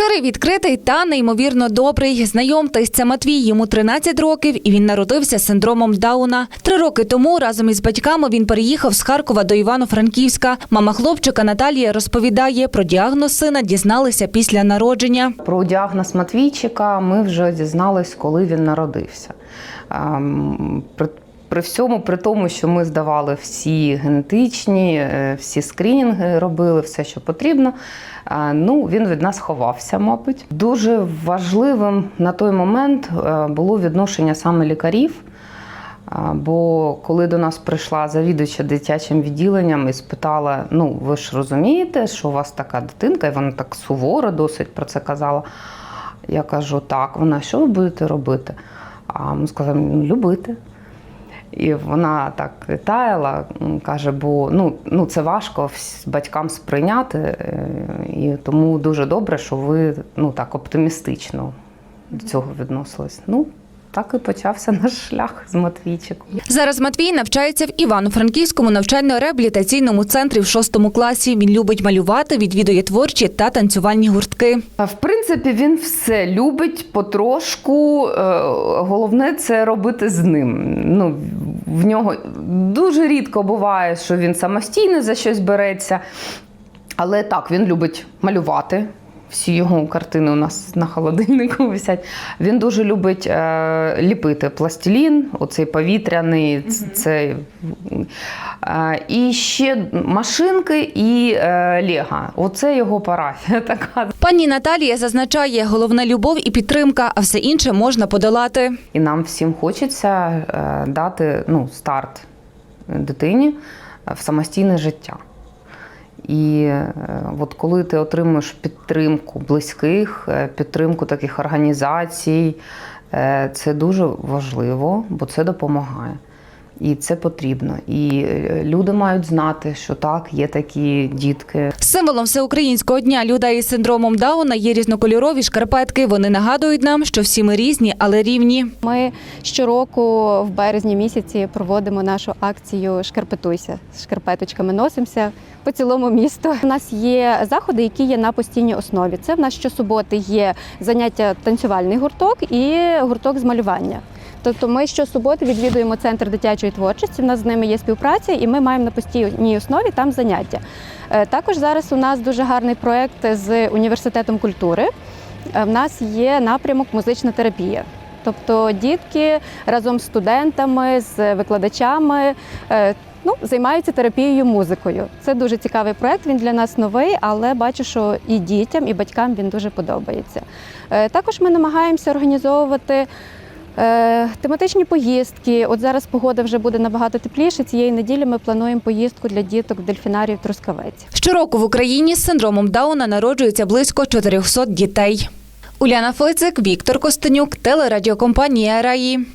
Щирий, відкритий та неймовірно добрий. Знайомтесь, це Матвій. Йому 13 років, і він народився з синдромом Дауна. Три роки тому разом із батьками він переїхав з Харкова до Івано-Франківська. Мама хлопчика Наталія розповідає, про діагноз сина дізналися після народження. Про діагноз Матвійчика ми вже дізнались, коли він народився. При, всьому, при тому, що ми здавали всі генетичні, е, всі скринінги робили, все, що потрібно. Ну, він від нас ховався, мабуть. Дуже важливим на той момент е, було відношення саме лікарів. Бо коли до нас прийшла завідувача дитячим відділенням і спитала: ну ви ж розумієте, що у вас така дитинка, і вона так суворо досить про це казала. Я кажу, так, вона що ви будете робити? А ми сказали, ну, любити. І вона так таяла, каже, бо ну, ну це важко батькам сприйняти, е, і тому дуже добре, що ви ну, так оптимістично до цього відносились. Ну, так і почався наш шлях з Матвійчиком. Зараз Матвій навчається в Івано-Франківському навчально-реабілітаційному центрі в шостому класі. Він любить малювати, відвідує творчі та танцювальні гуртки. В принципі, він все любить потрошку. Е, Головне це робити з ним. Ну, в нього дуже рідко буває, що він самостійно за щось береться. Але так, він любить малювати. Всі його картини у нас на холодильнику висять. Він дуже любить е, ліпити пластилін, оцей повітряний, ц- цей. Е, і ще машинки і е, Лего. Оце його парафія така. Пані Наталія зазначає, головна любов і підтримка, а все інше можна подолати. І нам всім хочеться е, дати ну, старт дитині в самостійне життя. І е, от коли ти отримуєш підтримку близьких, е, підтримку таких організацій, е, це дуже важливо, бо це допомагає. І це потрібно. І е, люди мають знати, що так, є такі дітки, Символом всеукраїнського дня людей із синдромом Дауна є різнокольорові шкарпетки. Вони нагадують нам, що всі ми різні, але рівні. Ми щороку в березні місяці проводимо нашу акцію Шкарпетуйся з шкарпеточками носимося по цілому місту. У нас є заходи, які є на постійній основі. Це в нас щосуботи є заняття танцювальний гурток і гурток з малювання. Тобто ми щосуботи відвідуємо центр дитячої творчості. У нас з ними є співпраця, і ми маємо на постійній основі там заняття. Е, Також зараз у нас дуже гарний проєкт з університетом культури. Е, В нас є напрямок музична терапія. Тобто дітки разом з студентами, з викладачами е, ну, займаються терапією музикою. Це дуже цікавий проєкт, він для нас новий, але бачу, що і дітям, і батькам він дуже подобається. Також ми намагаємося організовувати. Е, Тематичні поїздки. От зараз погода вже буде набагато тепліше. Цієї неділі ми плануємо поїздку для діток в дельфінарію Трускавець. Щороку в Україні з синдромом Дауна народжується близько 400 дітей. Уляна Флицик, Віктор Костенюк, телерадіокомпанія Раї.